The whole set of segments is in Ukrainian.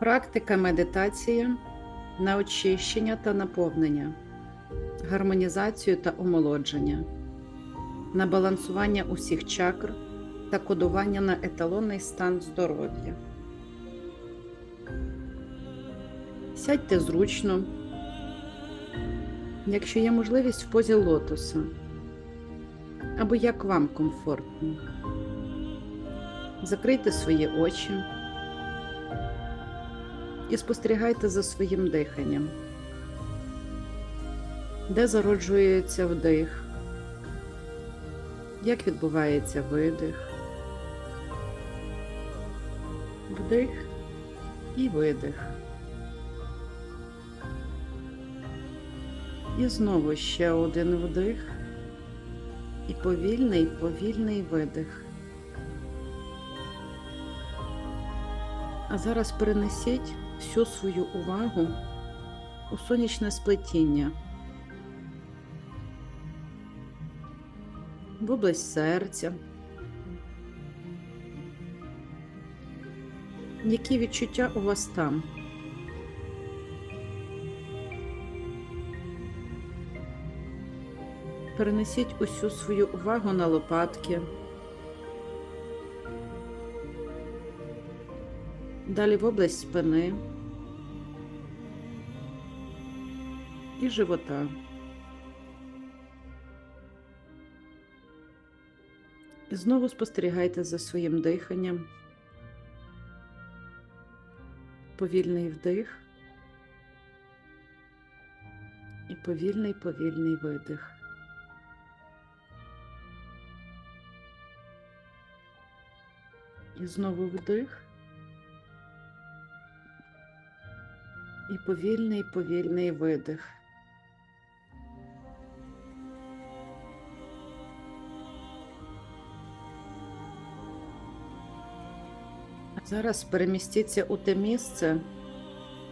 Практика медитація на очищення та наповнення, гармонізацію та омолодження, на балансування усіх чакр та кодування на еталонний стан здоров'я. Сядьте зручно, якщо є можливість в позі лотоса, або як вам комфортно. Закрийте свої очі і спостерігайте за своїм диханням, де зароджується вдих, як відбувається видих, вдих і видих. І знову ще один вдих і повільний, повільний видих. А зараз перенесіть всю свою увагу у сонячне сплетіння, в область серця. Які відчуття у вас там? Перенесіть усю свою увагу на лопатки. Далі в область спини і живота. І знову спостерігайте за своїм диханням. Повільний вдих і повільний повільний видих. І знову вдих. І повільний повільний видих. Зараз перемістіться у те місце,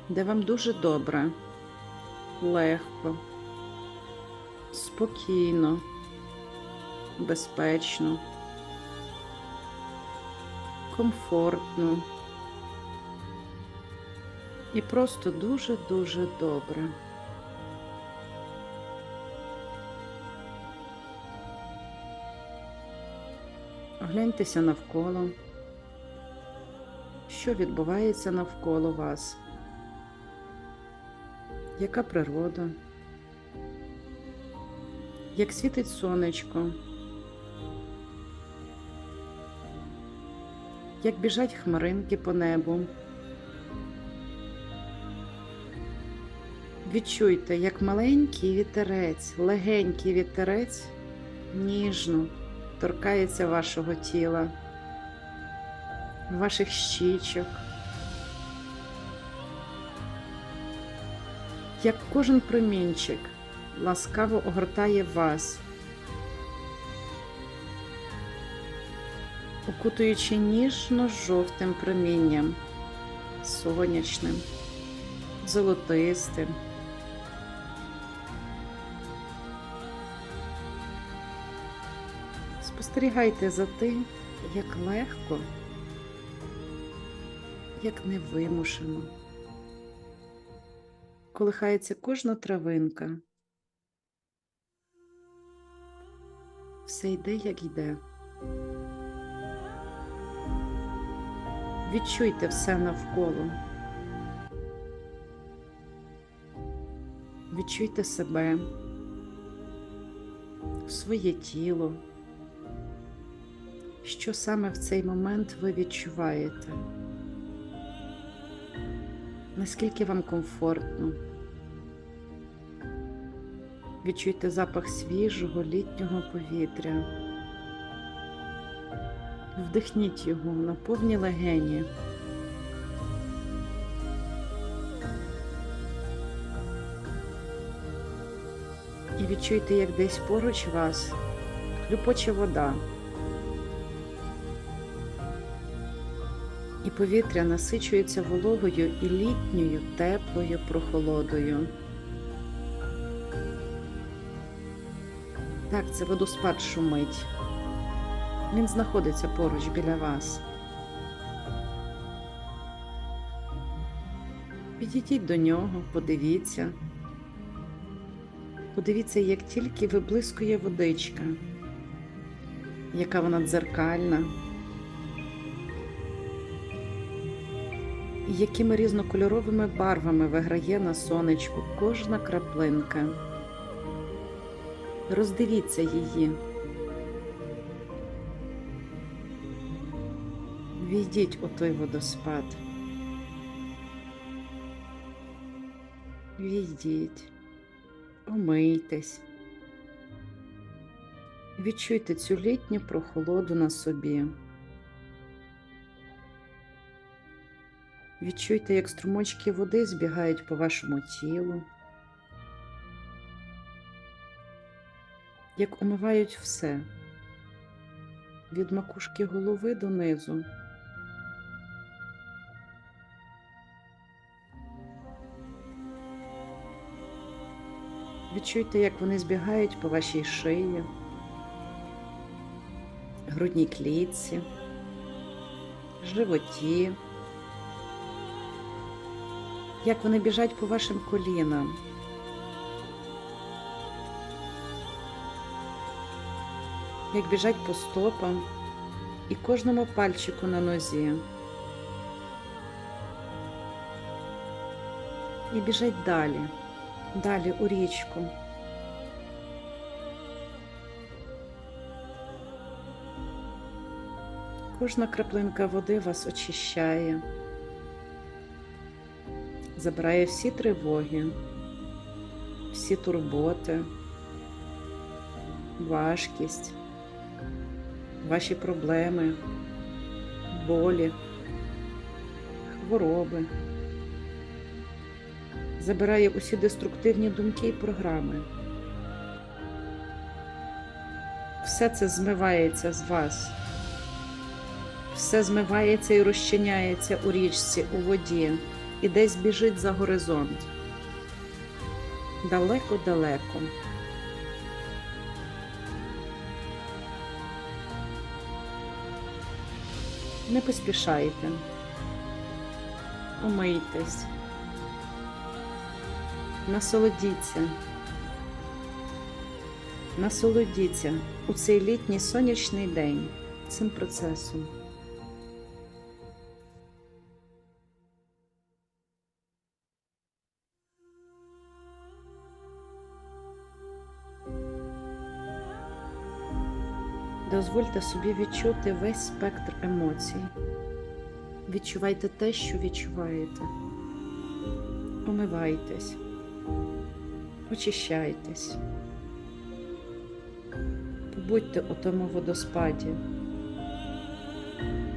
де вам дуже добре, легко, спокійно, безпечно, комфортно і просто дуже-дуже добре. Огляньтеся навколо, що відбувається навколо вас, яка природа, як світить сонечко, як біжать хмаринки по небу. Відчуйте, як маленький вітерець, легенький вітерець ніжно торкається вашого тіла, ваших щічок, як кожен промінчик ласкаво огортає вас, окутуючи ніжно-жовтим промінням, сонячним, золотистим. Спостерігайте за тим, як легко, як невимушено. Колихається кожна травинка. Все йде, як йде. Відчуйте все навколо. Відчуйте себе, своє тіло що саме в цей момент ви відчуваєте, наскільки вам комфортно. Відчуйте запах свіжого літнього повітря. Вдихніть його на повні легені. І відчуйте, як десь поруч вас хлюпоче вода. І повітря насичується вологою і літньою теплою прохолодою. Так, це водоспад шумить. Він знаходиться поруч біля вас. Підійдіть до нього, подивіться. Подивіться, як тільки виблискує водичка, яка вона дзеркальна, і якими різнокольоровими барвами виграє на сонечку кожна краплинка. Роздивіться її. Війдіть у той водоспад. Війдіть, омийтесь, відчуйте цю літню прохолоду на собі. Відчуйте, як струмочки води збігають по вашому тілу, як омивають все. Від макушки голови донизу. Відчуйте, як вони збігають по вашій шиї, грудній клітці, животі, як вони біжать по вашим колінам. Як біжать по стопам і кожному пальчику на нозі. І біжать далі далі у річку. Кожна краплинка води вас очищає, забирає всі тривоги, всі турботи, важкість, ваші проблеми, болі, хвороби забирає усі деструктивні думки і програми. Все це змивається з вас. Все змивається і розчиняється у річці, у воді, і десь біжить за горизонт. Далеко-далеко. Не поспішайте, умийтесь. Насолодіться, насолодіться у цей літній сонячний день цим процесом. Дозвольте собі відчути весь спектр емоцій. Відчувайте те, що відчуваєте. Омивайтесь очищайтесь, побудьте у тому водоспаді,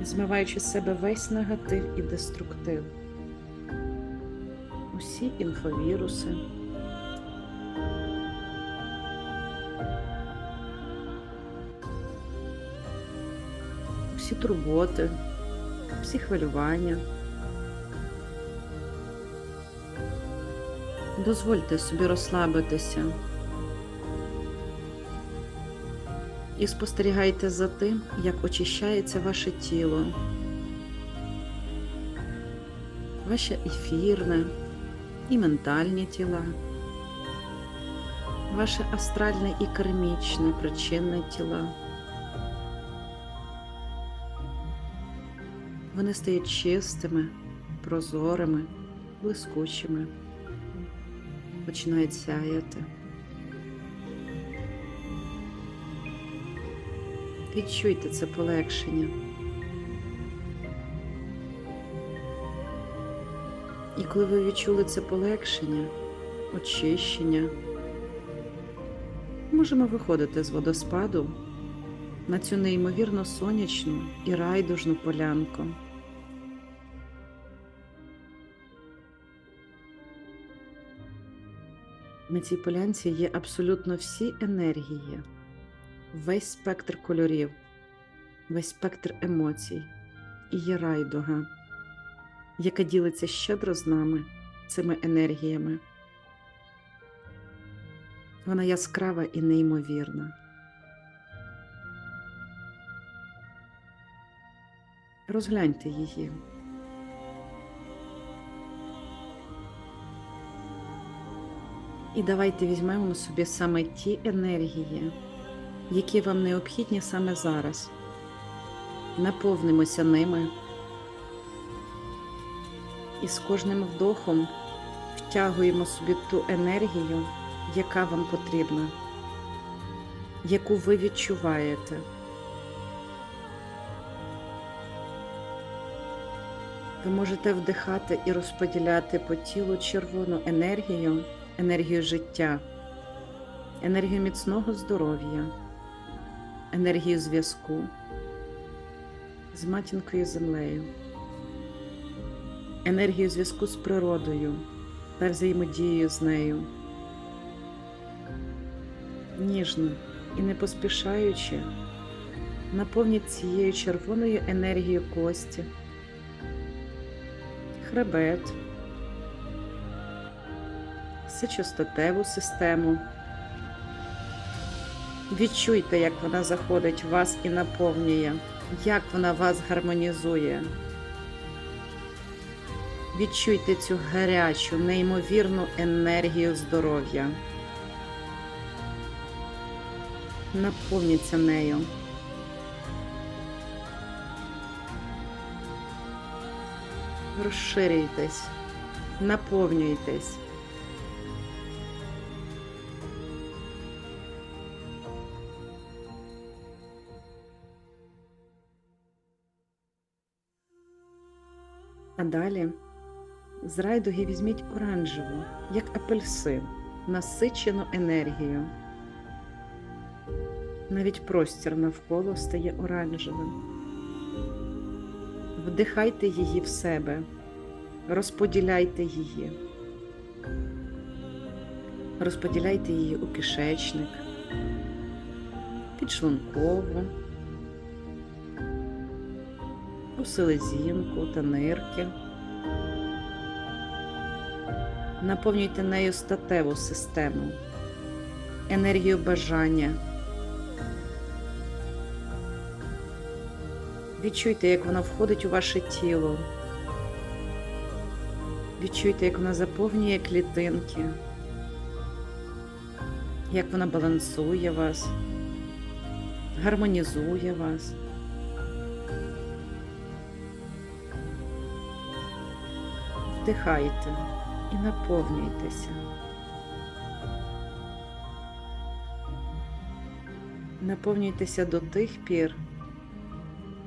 змиваючи з себе весь негатив і деструктив, усі інфовіруси. Всі турботи, всі хвилювання. Дозвольте собі розслабитися і спостерігайте за тим, як очищається ваше тіло, ваше ефірне і ментальні тіла, ваше астральне і кармічне причинне тіла. Вони стають чистими, прозорими, блискучими починають сяяти. Відчуйте це полегшення. І коли ви відчули це полегшення, очищення, можемо виходити з водоспаду на цю неймовірно сонячну і райдужну полянку. На цій полянці є абсолютно всі енергії, весь спектр кольорів, весь спектр емоцій і є райдуга, яка ділиться щедро з нами цими енергіями. Вона яскрава і неймовірна. Розгляньте її. І давайте візьмемо собі саме ті енергії, які вам необхідні саме зараз. Наповнимося ними. І з кожним вдохом втягуємо собі ту енергію, яка вам потрібна, яку ви відчуваєте. Ви можете вдихати і розподіляти по тілу червону енергію, енергію життя, енергію міцного здоров'я, енергію зв'язку з матінкою землею, енергію зв'язку з природою та взаємодією з нею. Ніжно і не поспішаючи, наповніть цією червоною енергією кості хребет, сечостатеву систему. Відчуйте, як вона заходить в вас і наповнює, як вона вас гармонізує. Відчуйте цю гарячу, неймовірну енергію здоров'я. Наповніться нею. розширюйтесь, наповнюйтесь. А далі з райдуги візьміть оранжеву, як апельсин, насичену енергію. Навіть простір навколо стає оранжевим. Вдихайте її в себе, розподіляйте її, розподіляйте її у кишечник, підшлункову, у селезінку та нирки. Наповнюйте нею статеву систему, енергію бажання. Відчуйте, як вона входить у ваше тіло. Відчуйте, як вона заповнює клітинки, як вона балансує вас, гармонізує вас. Вдихайте і наповнюйтеся. Наповнюйтеся до тих пір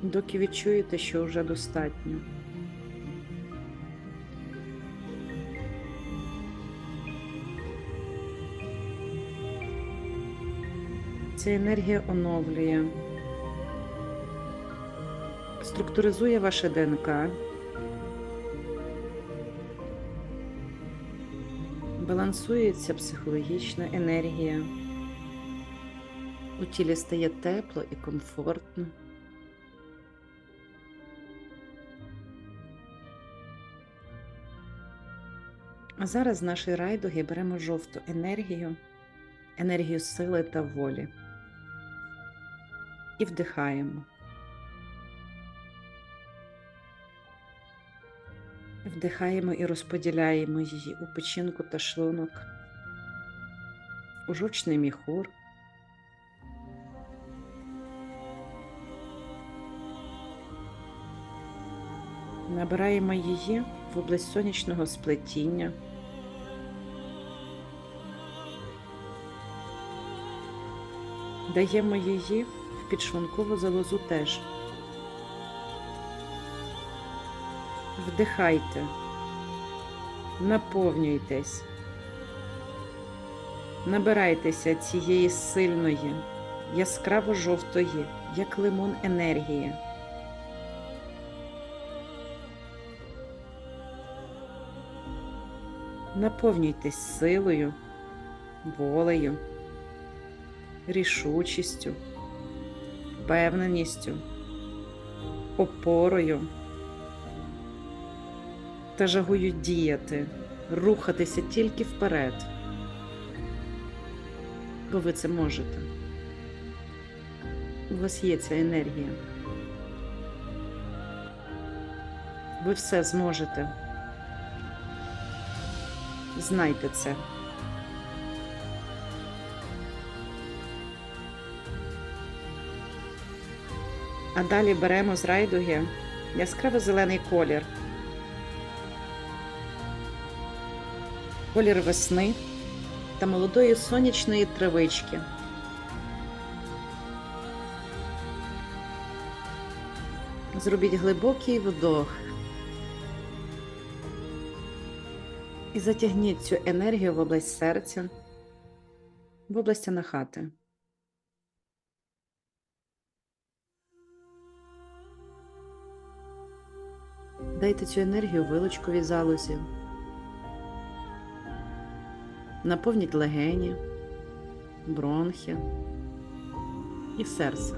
доки відчуєте, що вже достатньо. Ця енергія оновлює, структуризує ваше ДНК, балансується психологічна енергія, у тілі стає тепло і комфортно. А зараз з нашої райдуги беремо жовту енергію, енергію сили та волі і вдихаємо. Вдихаємо і розподіляємо її у печінку та шлунок, у жовчний міхур. Набираємо її в область сонячного сплетіння. Даємо її в підшлункову залозу теж. Вдихайте, наповнюйтесь, набирайтеся цієї сильної, яскраво жовтої, як лимон енергії. Наповнюйтесь силою, волею, рішучістю, впевненістю, опорою та жагою діяти, рухатися тільки вперед, бо ви це можете. У вас є ця енергія. Ви все зможете. Знайте це. А далі беремо з райдуги яскраво зелений колір. Колір весни та молодої сонячної травички. Зробіть глибокий вдох. І затягніть цю енергію в область серця, в область анахати. Дайте цю енергію вилочковій залозі. Наповніть легені, бронхи і серце.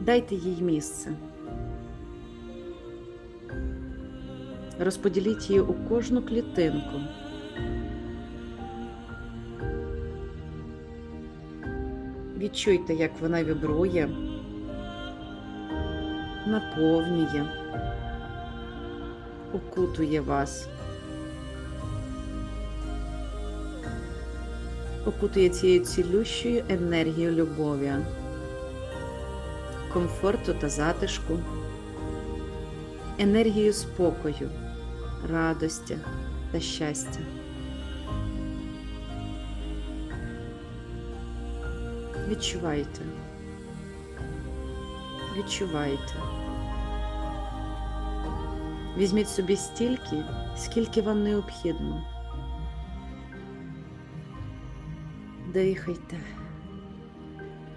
Дайте їй місце. Розподіліть її у кожну клітинку. Відчуйте, як вона вібрує, наповнює, окутує вас, окутує цією цілющою енергією любові, комфорту та затишку, енергією спокою, радості та щастя. Відчувайте. Відчувайте. Візьміть собі стільки, скільки вам необхідно. Дихайте,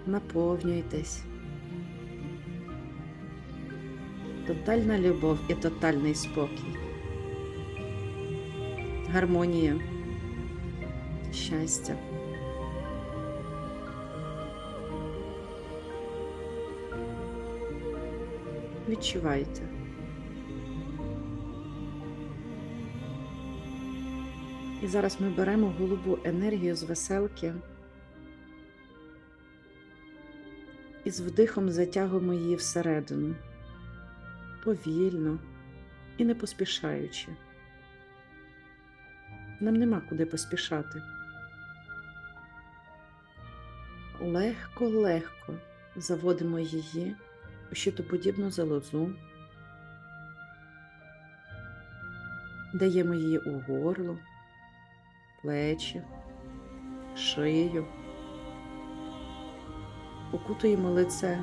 наповнюйтесь. Тотальна любов і тотальний спокій. Гармонія, щастя. Відчувайте. І зараз ми беремо голубу енергію з веселки і з вдихом затягуємо її всередину, повільно і не поспішаючи. Нам нема куди поспішати. Легко-легко заводимо її у щитоподібну залозу, даємо її у горло, плечі, шию, окутуємо лице,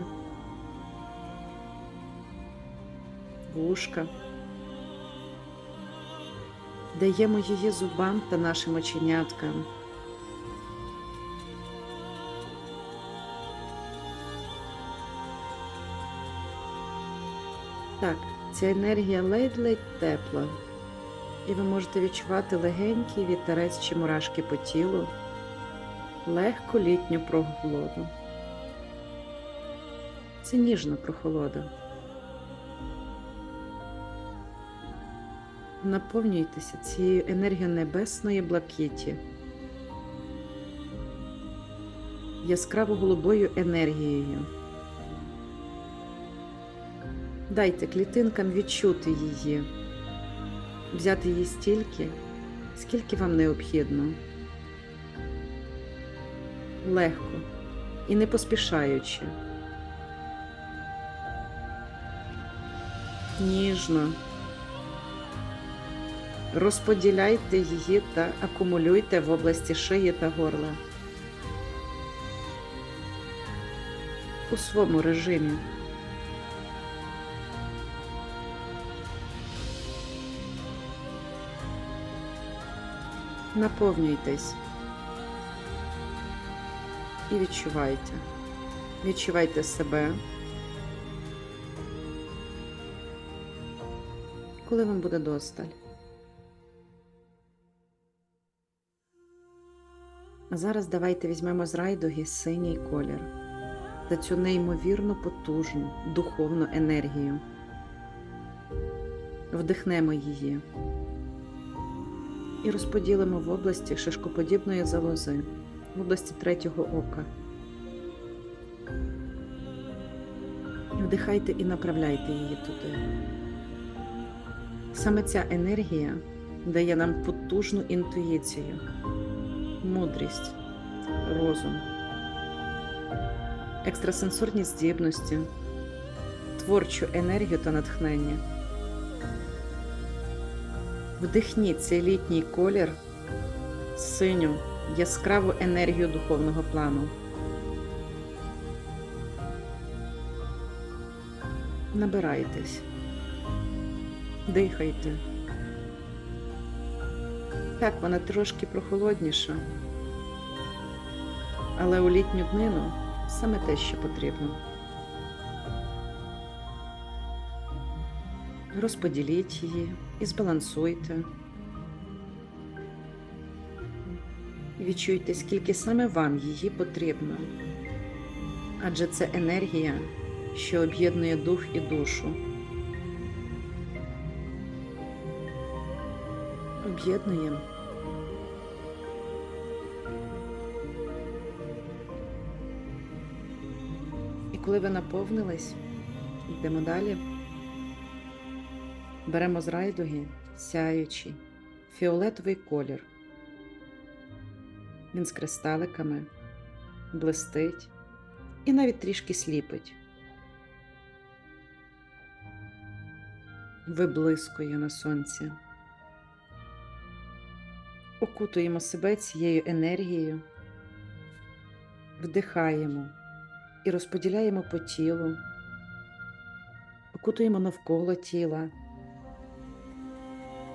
вушка, даємо її зубам та нашим оченяткам. Так, ця енергія ледь-ледь тепла, і ви можете відчувати легенький вітерець чи мурашки по тілу, легку літню прохолоду. Це ніжна прохолода. Наповнюйтеся цією енергією небесної блакиті, яскраво голубою енергією. Дайте клітинкам відчути її, взяти її стільки, скільки вам необхідно. Легко і не поспішаючи. Ніжно. Розподіляйте її та акумулюйте в області шиї та горла. У своєму режимі. Наповнюйтесь і відчувайте. Відчувайте себе. Коли вам буде досталь. А зараз давайте візьмемо з райдуги синій колір та цю неймовірно потужну духовну енергію. Вдихнемо її і розподілимо в області шишкоподібної залози, в області третього ока. Вдихайте і направляйте її туди. Саме ця енергія дає нам потужну інтуїцію, мудрість, розум. екстрасенсорні здібності, творчу енергію та натхнення. Вдихніть цей літній колір, синю, яскраву енергію духовного плану. Набирайтесь, дихайте. Так, вона трошки прохолодніша, але у літню днину саме те, що потрібно. Розподіліть її і збалансуйте. Відчуйте, скільки саме вам її потрібно. Адже це енергія, що об'єднує дух і душу. Об'єднуємо. І коли ви наповнились, йдемо далі. Беремо з райдуги сяючий, фіолетовий колір. Він з кристаликами, блистить і навіть трішки сліпить. Виблискує на сонці. Окутуємо себе цією енергією, вдихаємо і розподіляємо по тілу, окутуємо навколо тіла,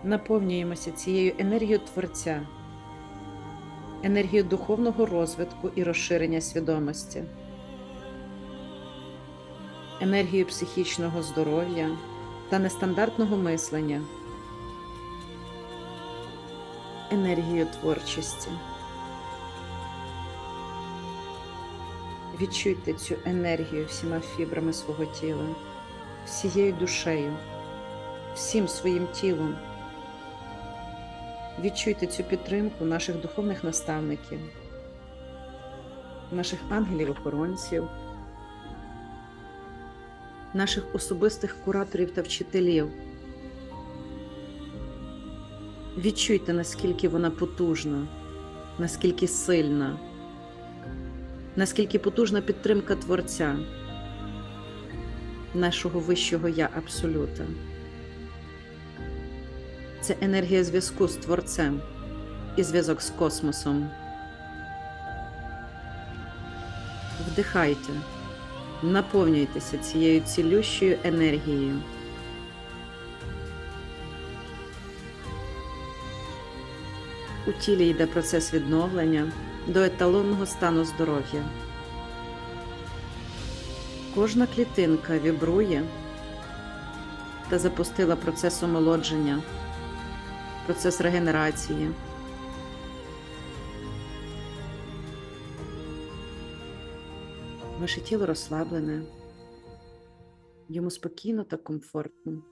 наповнюємося цією енергією Творця, енергією духовного розвитку і розширення свідомості, енергією психічного здоров'я та нестандартного мислення, енергією творчості. Відчуйте цю енергію всіма фібрами свого тіла, всією душею, всім своїм тілом. Відчуйте цю підтримку наших духовних наставників, наших ангелів-охоронців, наших особистих кураторів та вчителів. Відчуйте, наскільки вона потужна, наскільки сильна наскільки потужна підтримка Творця, нашого вищого Я Абсолюта. Це енергія зв'язку з Творцем і зв'язок з космосом. Вдихайте, наповнюйтеся цією цілющою енергією. У тілі йде процес відновлення до еталонного стану здоров'я. Кожна клітинка вібрує та запустила процес омолодження, процес регенерації. Ваше тіло розслаблене, йому спокійно та комфортно.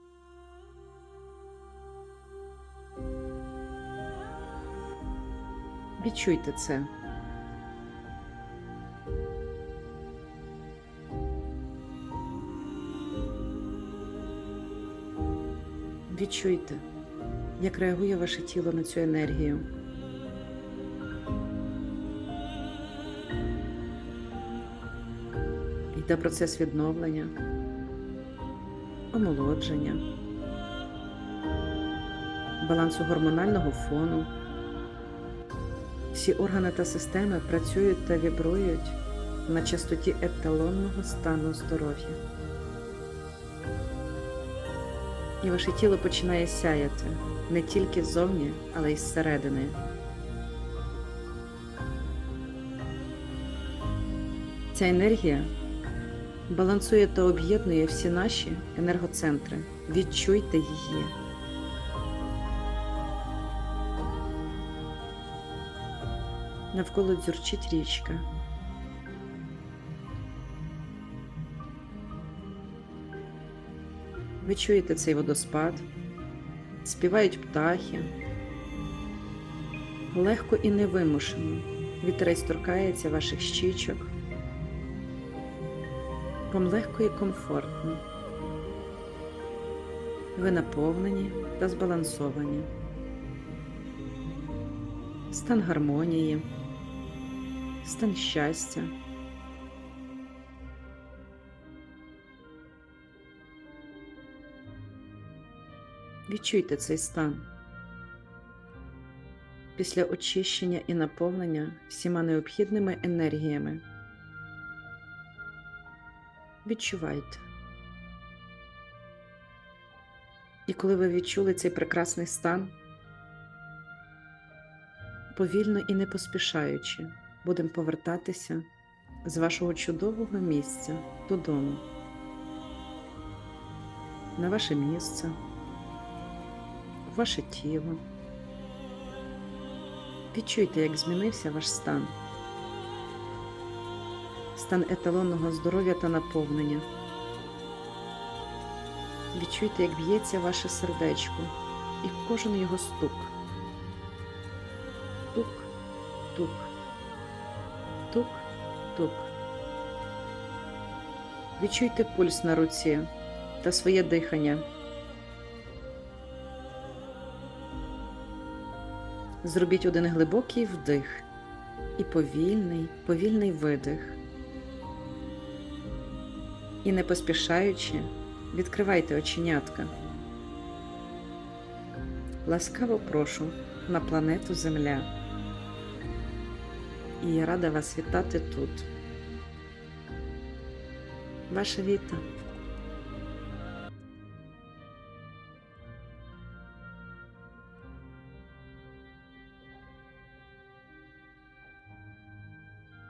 Відчуйте це. Відчуйте, як реагує ваше тіло на цю енергію. Йде процес відновлення, омолодження, балансу гормонального фону. Всі органи та системи працюють та вібрують на частоті еталонного стану здоров'я. І ваше тіло починає сяяти не тільки ззовні, але й зсередини. Ця енергія балансує та об'єднує всі наші енергоцентри. Відчуйте її. Навколо дзюрчить річка. Ви чуєте цей водоспад, співають птахи. Легко і невимушено вітерець торкається ваших щічок. Вам легко і комфортно. Ви наповнені та збалансовані. Стан гармонії, стан щастя. Відчуйте цей стан після очищення і наповнення всіма необхідними енергіями. Відчувайте. І коли ви відчули цей прекрасний стан, повільно і не поспішаючи будемо повертатися з вашого чудового місця додому, на ваше місце, в ваше тіло. Відчуйте, як змінився ваш стан, стан еталонного здоров'я та наповнення. Відчуйте, як б'ється ваше сердечко і кожен його стук. Тук, тук, тук, тук. Відчуйте пульс на руці та своє дихання. Зробіть один глибокий вдих і повільний, повільний видих. І не поспішаючи, відкривайте оченятка. Ласкаво прошу на планету Земля. І я рада вас вітати тут. Ваша Віта.